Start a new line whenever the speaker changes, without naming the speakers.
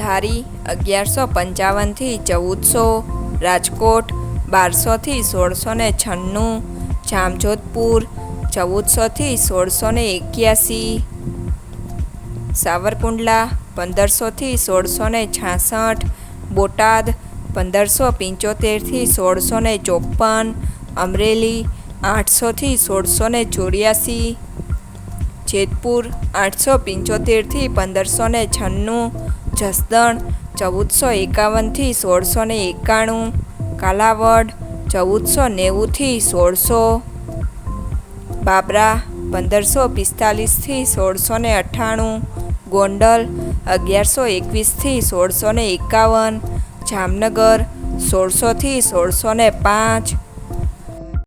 ધારી અગિયારસો પંચાવનથી ચૌદસો, રાજકોટ બારસોથી સોળસો ને છન્નું, જામજોધપુર ચૌદસોથી સોળસો ને એક્યાસી, સાવરકુંડલા પંદરસોથી સોળસો ને છાસઠ, બોટાદ પંદરસો પંચોતેરથી સોળસો ને ચોપન અમરેલી આઠસોથી સોળસો ને ચોર્યાસી જેતપુર આઠસો પંચોતેરથી પંદરસો ને છન્નું, જસદણ ચૌદસો એકાવનથી સોળસો ને એકાણું, કાલાવડ ચૌદસો નેવુંથી સોળસો, બાબરા પંદરસો પિસ્તાલીસથી સોળસો ને અઠ્ઠાણું ગોંડલ અગિયારસો એકવીસથી સોળસો ને એકાવન, જામનગર સોળસોથી સોળસો ને પાંચ